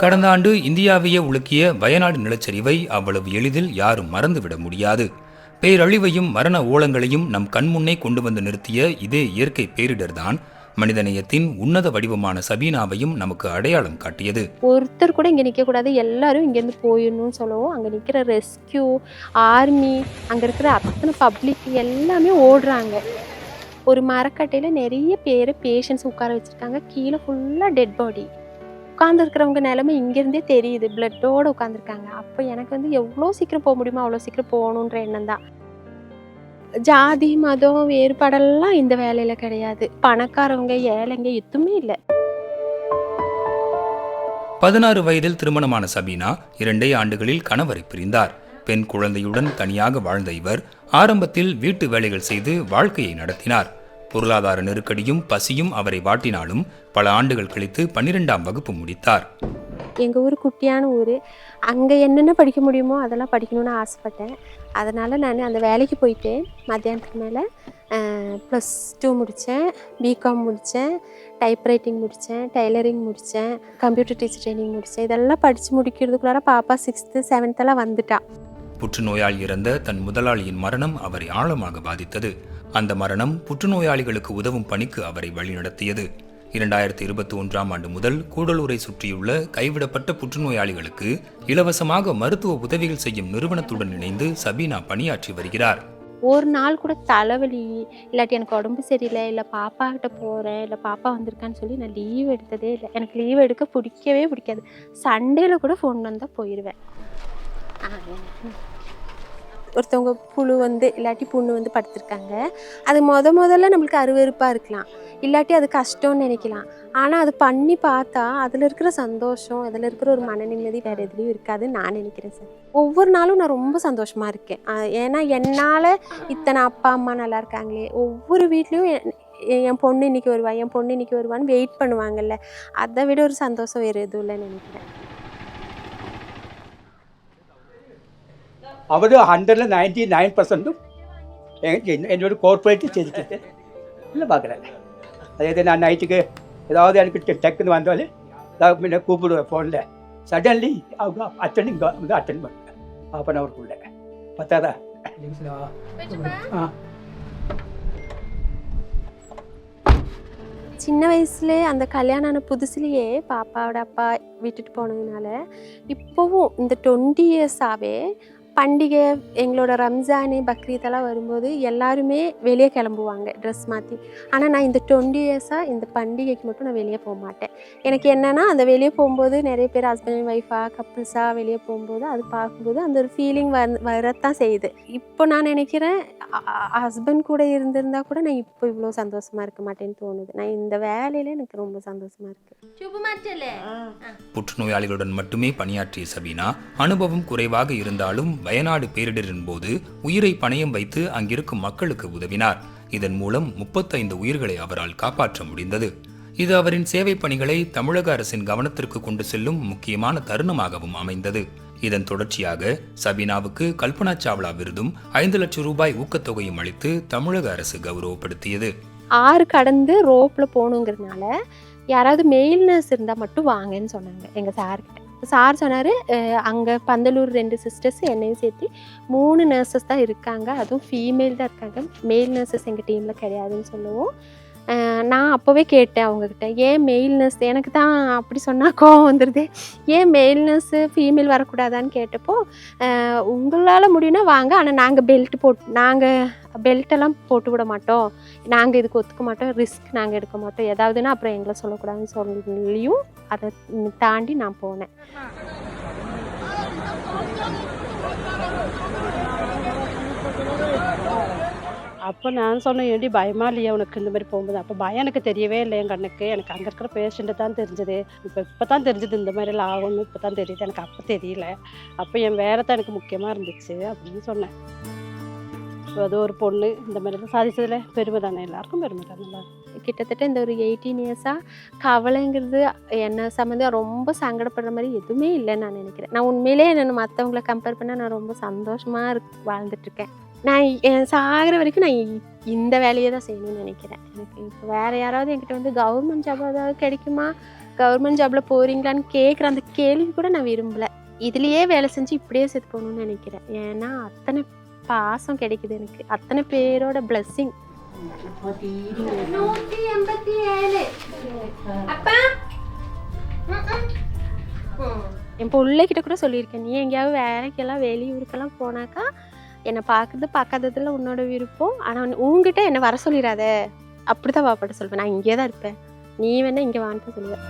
கடந்த ஆண்டு இந்தியாவையே உலுக்கிய வயநாடு நிலச்சரிவை அவ்வளவு எளிதில் யாரும் மறந்துவிட முடியாது. பேரழிவையும் மரண ஓலங்களையும் நம் கண்முன்னே கொண்டு வந்து நிறுத்திய இதே இயற்கை பேரிடர்தான் மனிதநேயத்தின் உன்னத வடிவமான சபீனாவையும் நமக்கு அடையாளம் காட்டியது. ஒருத்தர் கூட இங்கே நிற்கக்கூடாது எல்லாரும் இங்கேருந்து போயிடணும்னு சொல்லவும். அங்கே நிற்கிற ரெஸ்கியூ ஆர்மி அங்கே இருக்கிற அத்தனை பப்ளிக் எல்லாமே ஓடுறாங்க. ஒரு மரக்கட்டையில் நிறைய பேர் பேஷண்ட்ஸ் உட்கார வச்சுருக்காங்க. கீழே ஃபுல்லாக டெட் பாடி உட்காந்துருக்கிறவங்க நிலமை இங்கேருந்தே தெரியுது. பிளட்டோடு உட்காந்துருக்காங்க அப்போ எனக்கு வந்து எவ்வளோ சீக்கிரம் போக முடியுமோ அவ்வளோ சீக்கிரம் போகணுன்ற எண்ணம் தான். ஜாதி மதம் வேறுபாடெல்லாம் இந்த வேலையில் கிடையாது. பணக்காரவங்க ஏழைங்க எதுவுமே இல்லை. பதினாறு வயதில் திருமணமான சபீனா இரண்டே ஆண்டுகளில் கணவரை பிரிந்தார். பெண் குழந்தையுடன் தனியாக வாழ்ந்த இவர் ஆரம்பத்தில் வீட்டு வேலைகள் செய்து வாழ்க்கையை நடத்தினார். பொருளாதார நெருக்கடியும் பசியும் அவரை வாட்டினாலும் பல ஆண்டுகள் கழித்து பன்னிரெண்டாம் வகுப்பு முடித்தார். எங்கள் ஊர் குட்டியான ஊர். அங்கே என்னென்ன படிக்க முடியுமோ அதெல்லாம் படிக்கணும்னு ஆசைப்பட்டேன். அதனால் நான் அந்த வேலைக்கு போயிட்டேன் மத்தியானத்துக்கு மேலே ப்ளஸ் டூ முடித்தேன் பிகாம் முடித்தேன் டைப்ரைட்டிங் முடித்தேன் டைலரிங் முடித்தேன் கம்ப்யூட்டர் டீச்சர் ட்ரைனிங் முடித்தேன் இதெல்லாம் படித்து முடிக்கிறதுக்குள்ளார பாப்பா சிக்ஸ்த்து செவன்த்தெல்லாம் வந்துட்டா. புற்றுநோயால் இறந்த தன் முதலாளியின் மரணம் அவரை ஆழமாக பாதித்தது. அந்த மரணம் புற்றுநோயாளிகளுக்கு உதவும் பணிக்கு அவரை வழிநடத்தியது. இரண்டாயிரத்தி இருபத்தி ஒன்றாம் ஆண்டு முதல் கூடலூரை சுற்றியுள்ள கைவிடப்பட்ட புற்றுநோயாளிகளுக்கு இலவசமாக மருத்துவ உதவிகள் செய்யும் நிறுவனத்துடன் இணைந்து சபீனா பணியாற்றி வருகிறார். ஒரு நாள் கூட தலைவலி இல்லாட்டி எனக்கு உடம்பு சரியில்லை இல்லை பாப்பா கிட்ட போகிறேன் இல்லை பாப்பா வந்திருக்கான்னு சொல்லி நான் லீவ் எடுத்ததே இல்லை. எனக்கு லீவ் எடுக்க பிடிக்கவே பிடிக்காது. சண்டேல கூட ஃபோன் வந்தால் போயிடுவேன் ஆ, ஒருத்தவங்க புழு வந்து இல்லாட்டி புண்ணு வந்து படுத்திருக்காங்க. அது முத முதல்ல நம்மளுக்கு அருவருப்பாக இருக்கலாம். இல்லாட்டி அது கஷ்டம்னு நினைக்கலாம். ஆனால் அது பண்ணி பார்த்தா அதில் இருக்கிற சந்தோஷம் அதில் இருக்கிற ஒரு மன நிம்மதி வேறு எதுலேயும் இருக்காதுன்னு நான் நினைக்கிறேன் சார். ஒவ்வொரு நாளும் நான் ரொம்ப சந்தோஷமாக இருக்கேன். ஏன்னா என்னால் இத்தனை அப்பா அம்மா நல்லா இருக்காங்களே. ஒவ்வொரு வீட்லேயும் என் பொண்ணு இன்னைக்கு வருவா என் பொண்ணு இன்னைக்கு வருவான்னு வெயிட் பண்ணுவாங்கல்ல. அதை விட ஒரு சந்தோஷம் வேறு எதுவும் இல்லைன்னு நினைக்கிறேன். അവർ ഹൺഡ്രഡിൽ നയൻറ്റി നയൻ പെർസെൻറ്റും എന്നോട് கோஆப்ரேட் செய்துக்கிட்டு இல்லை பார்க்குறேன் அதே நான் நைட்டுக்கு ஏதாவது எனக்கு டக்குன்னு வந்தாலும் ஏதாவது முன்ன கூப்பிடுவேன் ஃபோனில் சடன்லி அவங்க அட்டன் இங்கே வந்து அட்டன் பண்ணுவேன் ஹாஃப் அன் ஹவருக்குள்ளே பத்தாதா ஆ சின்ன வயசுலே அந்த கல்யாணம் ஆன புதுசுலேயே பாப்பாவோட அப்பா விட்டுட்டு போனதுனால இப்போவும் இந்த டுவெண்ட்டி இயர்ஸாகவே பண்டிகை எங்களோட ரம்ஜானு பக்ரீத் எல்லாம் வரும்போது எல்லாருமே வெளியே கிளம்புவாங்க ட்ரெஸ் மாற்றி ஆனால் நான் இந்த டுவெண்ட்டி இயர்ஸாக இந்த பண்டிகைக்கு மட்டும் நான் வெளியே போக மாட்டேன். எனக்கு என்னென்னா அந்த வெளியே போகும்போது நிறைய பேர் ஹஸ்பண்ட் அண்ட் ஒய்ஃபாக கப்புள்ஸாக வெளியே போகும்போது அது பார்க்கும்போது அந்த ஒரு ஃபீலிங் வந் வரத்தான் செய்யுது. இப்போ நான் நினைக்கிறேன் ஹஸ்பண்ட் கூட இருந்திருந்தா கூட நான் இப்போ இவ்வளோ சந்தோஷமா இருக்க மாட்டேன்னு தோணுது. நான் இந்த வேலையில எனக்கு ரொம்ப சந்தோஷமா இருக்கு. புற்றுநோயாளிகளுடன் மட்டுமே பணியாற்றிய சபீனா அனுபவம் குறைவாக இருந்தாலும் வயநாடு பேரிடரின் போது உயிரை பணயம் வைத்து அங்கிருக்கும் மக்களுக்கு உதவினார். இதன் மூலம் முப்பத்தைந்து உயிர்களை அவரால் காப்பாற்ற முடிந்தது. இது அவரின் சேவை பணிகளை தமிழக அரசின் கவனத்திற்கு கொண்டு செல்லும் முக்கியமான தருணமாகவும் அமைந்தது. இதன் தொடர்ச்சியாக சபீனாவுக்கு கல்பனா சாவ்லா விருதும் ஐந்து லட்சம் ரூபாய் ஊக்கத்தொகையும் அளித்து தமிழக அரசு கௌரவப்படுத்தியது. ஆறு கடந்து ரோப்பில் போகணுங்கிறதுனால யாராவது மெயில் நர்ஸ் இருந்தால் மட்டும் வாங்கன்னு சொன்னாங்க. எங்கள் சார்கிட்ட. சார் சொன்னார் அங்கே பந்தலூர் ரெண்டு சிஸ்டர்ஸ் என்னையும் சேர்த்து மூணு நர்சஸ் தான் இருக்காங்க. அதுவும் ஃபீமேல் தான் இருக்காங்க. மேல் நர்சஸ் எங்கள் டீமில் கிடையாதுன்னு சொல்லுவோம். நான் அப்போவே கேட்டேன் அவங்கக்கிட்ட ஏன் மெயில்னஸ் எனக்கு தான் அப்படி சொன்னால் கோவம் வந்துடுது ஏன் மெயில்னஸ்ஸு ஃபீமேல் வரக்கூடாதான்னு கேட்டப்போ உங்களால் முடியும்னா வாங்க. ஆனால் நாங்கள் பெல்ட் போட்டு நாங்கள் பெல்ட்டெல்லாம் போட்டு விட மாட்டோம். நாங்கள் இதுக்கு ஒத்துக்க மாட்டோம். ரிஸ்க் நாங்கள் எடுக்க மாட்டோம். ஏதாவதுன்னா அப்புறம் எங்களை சொல்லக்கூடாதுன்னு சொல்லியும் அதை தாண்டி நான் போனேன். அப்போ நான் சொன்னேன் ஏண்டி பயமா இல்லையா உனக்கு இந்த மாதிரி போகும்போது? அப்போ பயம் எனக்கு தெரியவே இல்லை என் கண்ணுக்கு எனக்கு அங்கே இருக்கிற பேஷண்ட்டு தான் தெரிஞ்சது. இப்போ இப்போ தான் தெரிஞ்சது இந்த மாதிரிலாம் ஆகும்னு இப்போ தான் தெரியுது. எனக்கு அப்போ தெரியல. அப்போ என் வேலை தான் எனக்கு முக்கியமாக இருந்துச்சு அப்படின்னு சொன்னேன். இப்போ அது ஒரு பொண்ணு. இந்த மாதிரிலாம் சாதிச்சதில் பெருமை தானே. எல்லாருக்கும் பெருமை தானே. கிட்டத்தட்ட இந்த ஒரு எயிட்டீன் இயர்ஸாக கவலைங்கிறது என்னை சம்மந்தம் ரொம்ப சங்கடப்படுற மாதிரி எதுவுமே இல்லைன்னு நான் நினைக்கிறேன். நான் உண்மையிலே என்ன மற்றவங்கள கம்பேர் பண்ணால் நான் ரொம்ப சந்தோஷமாக இருக் வாழ்ந்துட்டுருக்கேன் நான் என் சாகிற வரைக்கும் நான் இந்த வேலையை தான் செய்யணும்னு நினைக்கிறேன். எனக்கு இப்போ வேறு யாராவது என்கிட்ட வந்து கவர்மெண்ட் ஜாப் ஏதாவது கிடைக்குமா? கவர்மெண்ட் ஜாப்பில் போகிறீங்களான்னு கேட்குற அந்த கேள்வி கூட நான் விரும்பலை. இதுலேயே வேலை செஞ்சு இப்படியே செத்து போகணும்னு நினைக்கிறேன். ஏன்னா அத்தனை பாசம் கிடைக்குது எனக்கு. அத்தனை பேரோட பிளஸ்ஸிங் நூற்றி எண்பத்தி ஏழு. அப்பா. என் பிள்ளைகிட்ட கூட சொல்லியிருக்கேன். நீ எங்கேயாவது வேலைக்கெல்லாம் வெளியூருக்கெல்லாம் போனாக்கா என்னை பார்க்குறது பார்க்காததுல உன்னோட விருப்பம். ஆனால் உங்ககிட்ட என்னை வர சொல்லிடாத. அப்படி தான் வாப்பாட்ட சொல்வேன். நான் இங்கே தான் இருப்பேன். நீ வேணா இங்கே வான்ட்டு சொல்லுவேன்